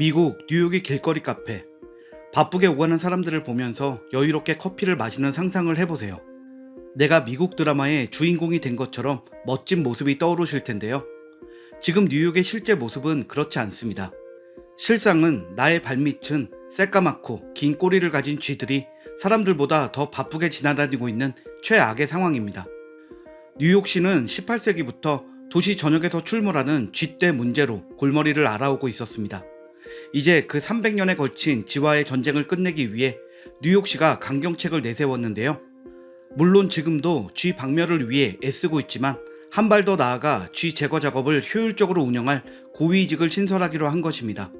미국 뉴욕의 길거리 카페. 바쁘게 오가는 사람들을 보면서 여유롭게 커피를 마시는 상상을 해보세요. 내가 미국 드라마의 주인공이 된 것처럼 멋진 모습이 떠오르실 텐데요. 지금 뉴욕의 실제 모습은 그렇지 않습니다. 실상은 나의 발밑은 새까맣고 긴 꼬리를 가진 쥐들이 사람들보다 더 바쁘게 지나다니고 있는 최악의 상황입니다. 뉴욕시는 18세기부터 도시 전역에서 출몰하는 쥐떼 문제로 골머리를 알아오고 있었습니다. 이제 그 300년에 걸친 지와의 전쟁을 끝내기 위해 뉴욕시가 강경책을 내세웠는데요. 물론 지금도 쥐 박멸을 위해 애쓰고 있지만 한 발 더 나아가 쥐 제거 작업을 효율적으로 운영할 고위직을 신설하기로 한 것입니다.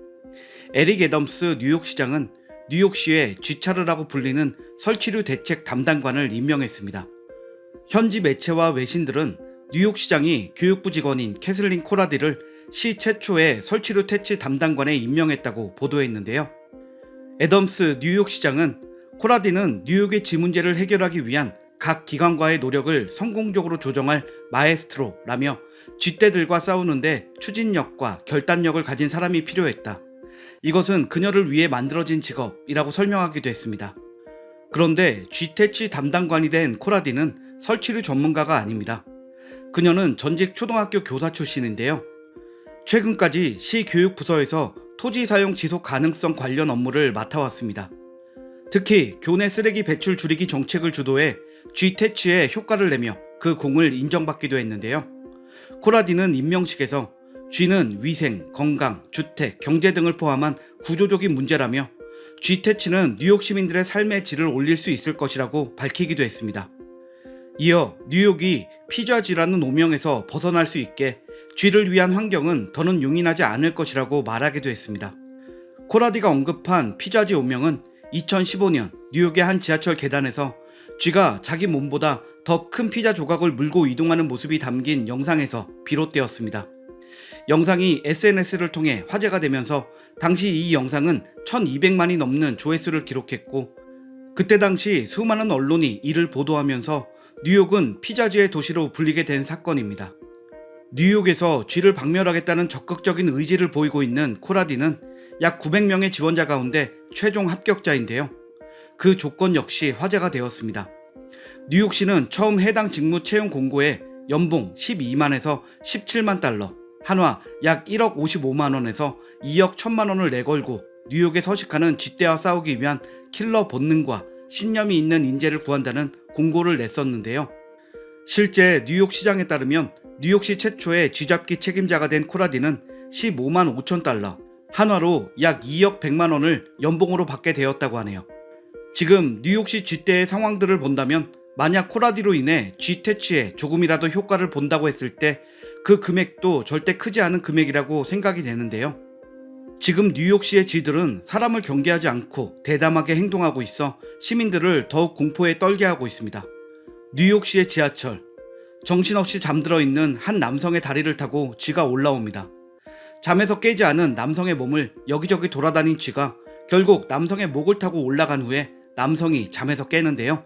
에릭 애덤스 뉴욕시장은 뉴욕시의 쥐차르라고 불리는 설치류 대책 담당관을 임명했습니다. 현지 매체와 외신들은 뉴욕시장이 교육부 직원인 캐슬린 코라디를 시 최초의 설치류 퇴치 담당관에 임명했다고 보도했는데요. 애덤스 뉴욕시장은 코라디는 뉴욕의 지 문제를 해결하기 위한 각 기관과의 노력을 성공적으로 조정할 마에스트로라며 쥐떼들과 싸우는데 추진력과 결단력을 가진 사람이 필요했다. 이것은 그녀를 위해 만들어진 직업이라고 설명하기도 했습니다. 그런데 쥐퇴치 담당관이 된 코라디는 설치류 전문가가 아닙니다. 그녀는 전직 초등학교 교사 출신인데요. 최근까지 시 교육부서에서 토지 사용 지속 가능성 관련 업무를 맡아왔습니다. 특히 교내 쓰레기 배출 줄이기 정책을 주도해 G태치에 효과를 내며 그 공을 인정받기도 했는데요. 코라디는 임명식에서 G는 위생, 건강, 주택, 경제 등을 포함한 구조적인 문제라며 G태치는 뉴욕 시민들의 삶의 질을 올릴 수 있을 것이라고 밝히기도 했습니다. 이어 뉴욕이 피자지라는 오명에서 벗어날 수 있게 쥐를 위한 환경은 더는 용인하지 않을 것이라고 말하기도 했습니다. 코라디가 언급한 피자지 오명은 2015년 뉴욕의 한 지하철 계단에서 쥐가 자기 몸보다 더 큰 피자 조각을 물고 이동하는 모습이 담긴 영상에서 비롯되었습니다. 영상이 SNS를 통해 화제가 되면서 당시 이 영상은 1200만이 넘는 조회수를 기록했고 그때 당시 수많은 언론이 이를 보도하면서 뉴욕은 피자지의 도시로 불리게 된 사건입니다. 뉴욕에서 쥐를 박멸하겠다는 적극적인 의지를 보이고 있는 코라디는 약 900명의 지원자 가운데 최종 합격자인데요. 그 조건 역시 화제가 되었습니다. 뉴욕시는 처음 해당 직무 채용 공고에 연봉 12만에서 17만 달러, 한화 약 1억 55만 원에서 2억 1천만 원을 내걸고 뉴욕에 서식하는 쥐떼와 싸우기 위한 킬러 본능과 신념이 있는 인재를 구한다는 공고를 냈었는데요. 실제 뉴욕 시장에 따르면 뉴욕시 최초의 쥐잡기 책임자가 된 코라디는 15만 5천 달러, 한화로 약 2억 100만 원을 연봉으로 받게 되었다고 하네요. 지금 뉴욕시 쥐떼의 상황들을 본다면 만약 코라디로 인해 쥐 퇴치에 조금이라도 효과를 본다고 했을 때 그 금액도 절대 크지 않은 금액이라고 생각이 되는데요. 지금 뉴욕시의 쥐들은 사람을 경계하지 않고 대담하게 행동하고 있어 시민들을 더욱 공포에 떨게 하고 있습니다. 뉴욕시의 지하철. 정신없이 잠들어 있는 한 남성의 다리를 타고 쥐가 올라옵니다. 잠에서 깨지 않은 남성의 몸을 여기저기 돌아다닌 쥐가 결국 남성의 목을 타고 올라간 후에 남성이 잠에서 깨는데요.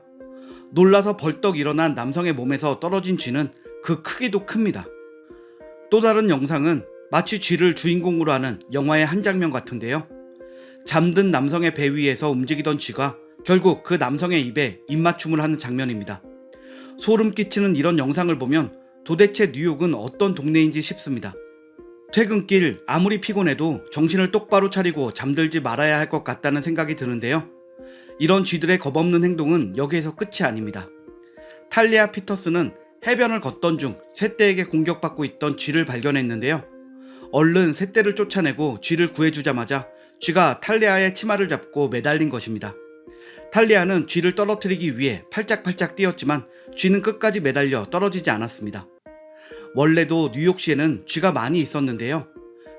놀라서 벌떡 일어난 남성의 몸에서 떨어진 쥐는 그 크기도 큽니다. 또 다른 영상은 마치 쥐를 주인공으로 하는 영화의 한 장면 같은데요. 잠든 남성의 배 위에서 움직이던 쥐가 결국 그 남성의 입에 입맞춤을 하는 장면입니다. 소름 끼치는 이런 영상을 보면 도대체 뉴욕은 어떤 동네인지 싶습니다. 퇴근길 아무리 피곤해도 정신을 똑바로 차리고 잠들지 말아야 할 것 같다는 생각이 드는데요. 이런 쥐들의 겁없는 행동은 여기에서 끝이 아닙니다. 탈리아 피터스는 해변을 걷던 중 새떼에게 공격받고 있던 쥐를 발견했는데요. 얼른 새떼를 쫓아내고 쥐를 구해주자마자 쥐가 탈리아의 치마를 잡고 매달린 것입니다. 탈리아는 쥐를 떨어뜨리기 위해 팔짝팔짝 뛰었지만 쥐는 끝까지 매달려 떨어지지 않았습니다. 원래도 뉴욕시에는 쥐가 많이 있었는데요.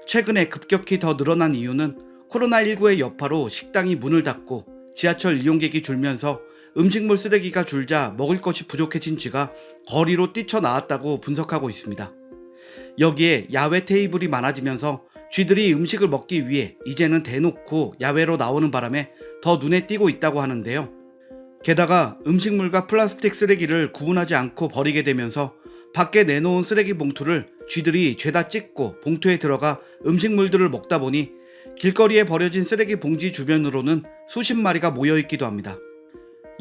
최근에 급격히 더 늘어난 이유는 코로나19의 여파로 식당이 문을 닫고 지하철 이용객이 줄면서 음식물 쓰레기가 줄자 먹을 것이 부족해진 쥐가 거리로 뛰쳐나왔다고 분석하고 있습니다. 여기에 야외 테이블이 많아지면서 쥐들이 음식을 먹기 위해 이제는 대놓고 야외로 나오는 바람에 더 눈에 띄고 있다고 하는데요. 게다가 음식물과 플라스틱 쓰레기를 구분하지 않고 버리게 되면서 밖에 내놓은 쓰레기 봉투를 쥐들이 죄다 찢고 봉투에 들어가 음식물들을 먹다 보니 길거리에 버려진 쓰레기 봉지 주변으로는 수십 마리가 모여 있기도 합니다.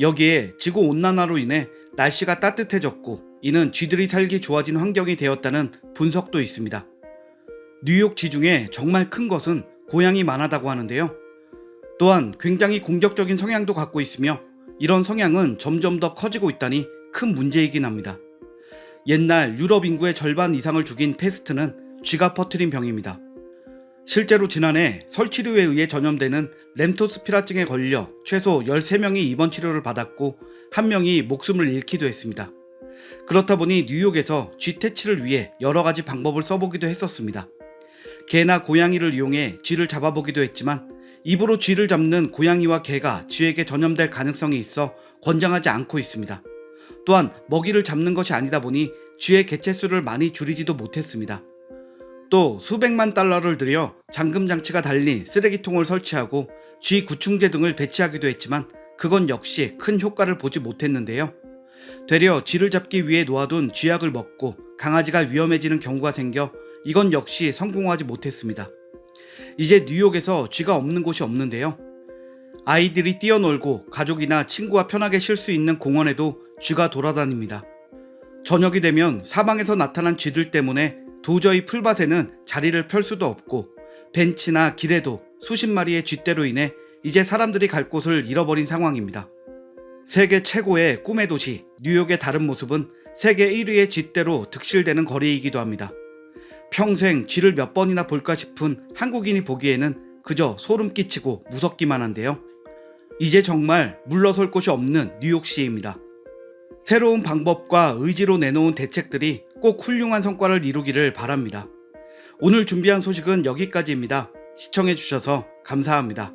여기에 지구 온난화로 인해 날씨가 따뜻해졌고 이는 쥐들이 살기 좋아진 환경이 되었다는 분석도 있습니다. 뉴욕 쥐 중에 정말 큰 것은 고양이 만하다고 하는데요. 또한 굉장히 공격적인 성향도 갖고 있으며 이런 성향은 점점 더 커지고 있다니 큰 문제이긴 합니다. 옛날 유럽 인구의 절반 이상을 죽인 페스트는 쥐가 퍼뜨린 병입니다. 실제로 지난해 설치류에 의해 전염되는 렘토스피라증에 걸려 최소 13명이 입원 치료를 받았고 한 명이 목숨을 잃기도 했습니다. 그렇다 보니 뉴욕에서 쥐 퇴치를 위해 여러 가지 방법을 써보기도 했었습니다. 개나 고양이를 이용해 쥐를 잡아보기도 했지만 입으로 쥐를 잡는 고양이와 개가 쥐에게 전염될 가능성이 있어 권장하지 않고 있습니다. 또한 먹이를 잡는 것이 아니다 보니 쥐의 개체수를 많이 줄이지도 못했습니다. 또 수백만 달러를 들여 잠금 장치가 달린 쓰레기통을 설치하고 쥐 구충제 등을 배치하기도 했지만 그건 역시 큰 효과를 보지 못했는데요. 되려 쥐를 잡기 위해 놓아둔 쥐약을 먹고 강아지가 위험해지는 경우가 생겨 이건 역시 성공하지 못했습니다. 이제 뉴욕에서 쥐가 없는 곳이 없는데요. 아이들이 뛰어놀고 가족이나 친구와 편하게 쉴 수 있는 공원에도 쥐가 돌아다닙니다. 저녁이 되면 사방에서 나타난 쥐들 때문에 도저히 풀밭에는 자리를 펼 수도 없고 벤치나 길에도 수십 마리의 쥐떼로 인해 이제 사람들이 갈 곳을 잃어버린 상황입니다. 세계 최고의 꿈의 도시 뉴욕의 다른 모습은 세계 1위의 쥐떼로 득실되는 거리이기도 합니다. 평생 쥐를 몇 번이나 볼까 싶은 한국인이 보기에는 그저 소름 끼치고 무섭기만 한데요. 이제 정말 물러설 곳이 없는 뉴욕시입니다. 새로운 방법과 의지로 내놓은 대책들이 꼭 훌륭한 성과를 이루기를 바랍니다. 오늘 준비한 소식은 여기까지입니다. 시청해주셔서 감사합니다.